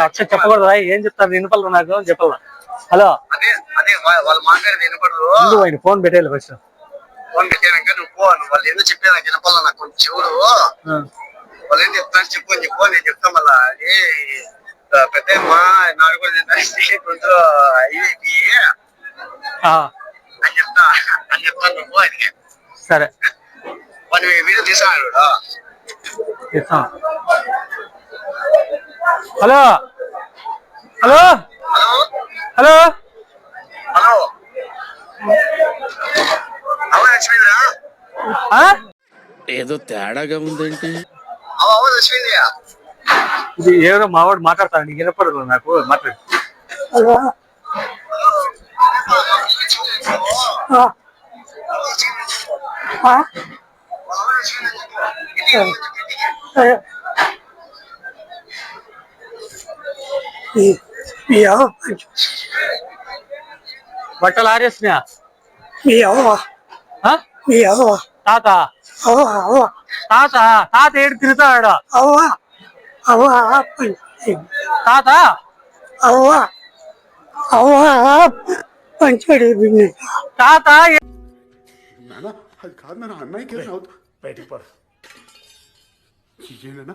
అచ్చ చెప్పకూడదా? ఏం చెప్తారు? వినపడదు నాకు చెప్పాలా? హలో? అదే అదే వా- వాళ్ళు ముందు ఆయన ఫోన్ పెట్టేయాలి ఫస్ట్. ఫోన్ పెట్టాక నువ్వు వాళ్ళు చెప్పేది నాకు వినపడాలి నాకు కొంచెం చెవుడు వాళ్ళు ఏం చెప్తాను చెప్పు అని చెప్పు నేను మళ్ళా. అది నాకు కొంచెం అయ్యేటి అని చెప్తా అని చెప్తాను నువ్వు సరే. వాళ్ళు వీడియో తీసాడు ఇస్తాం hello. Hello. Hello. Hello. Hello? ఏదో తేడాగా ఉందేంటి? లక్ష్మీంద్ర ఇది ఏదో మావాడు మాట్లాడతాను నీకు వినపడదు నాకు మాట్లాడు. బట్టలు ఆరేసినా? ఆ? తాత? తాత? తాత ఏడు తిరుగుతాడు? తాత? పంచాడు తాత ఏ- నాన్న అది కాదు నాన్న అన్నయ్యకి బయటికి పడు ఏనా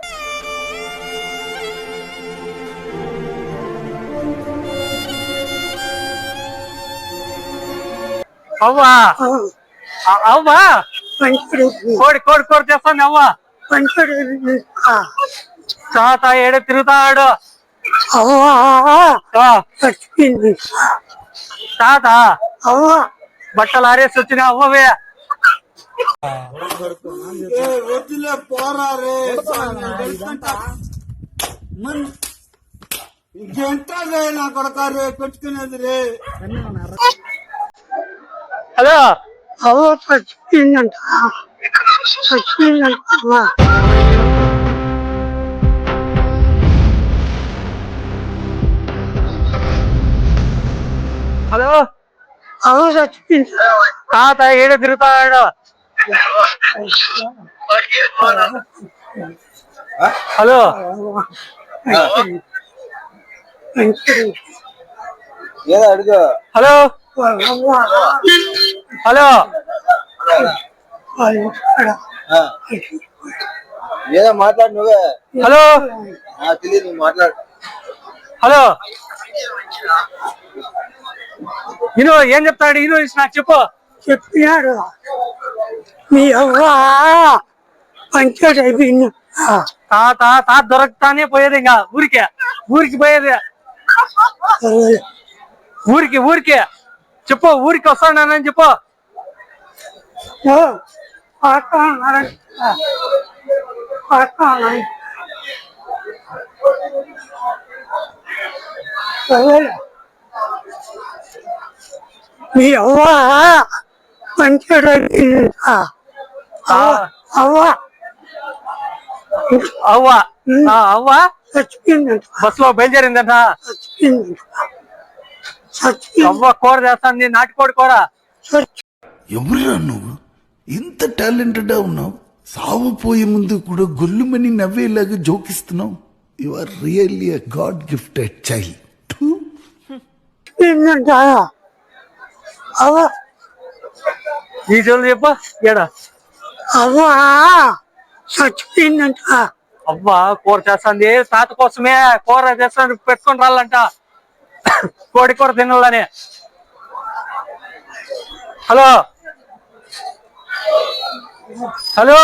అవ్వా పంచాడు కోడి కోడి కోడి తెస్తాను అవ్వా తాత ఏడు తిరుగుతాడు అవ్వా తాత అవ్వా బట్టలు ఆరేసి వచ్చిన అవ్వవే పోరారే ఇంకెంటే నా కొడకారే పెట్టుకునేది రే హలో అవ్వ చచ్చిపోయిందంట చచ్చిపోయిందంట అవ్వ హలో అవ్వ చచ్చిపోయింది తాత ఏడు తిరుగుతాడు హలో ఏదో అడుగు హలో హలో. ఏదో మాట్లాడు నువ్వే. హలో. తెలియదు నువ్వు మాట్లాడు. హలో. ఇను ఏం చెప్తాడు? ఇను నాకు చెప్పు. చెప్పినాడు. మీ అవ్వ అయిపోయింది తాత తాత దొరకతానే పోయేది ఇంకా ఊరికే. ఊరికి పోయేది. ఊరికి ఊరికి. చెప్పు ఊరికి వస్తానని చెప్పు. మీ అవ్వ పంచాడు అయిపోయింది అవ్వ అవ్వ. ఆ, అవ్వ? చచ్చిపోయిందంట. బస్లో బయలుదేరిందంట. చచ్చిపోయిందంట. చచ్చిపోయింది అవ్వ కూర చేస్తాంది నాటుకోడి కూర. ఎవరురా నువ్వు? ఇంత టాలెంటెడ్ ఉన్నావు? సావు పోయే ముందు కూడా గొల్లుమని నవ్వేలాగా జోకిస్తున్నావు? You are really a God gifted child చెప్పు? ఏడా? అవ్వ. చచ్చిపోయిందంట. అవ్వ కూర చేస్తాంది. తాత కోసమే కూర చేస్తాను పెట్టుకొని రాళ్ళంట కోడి కూర తినాలని. హలో? హలో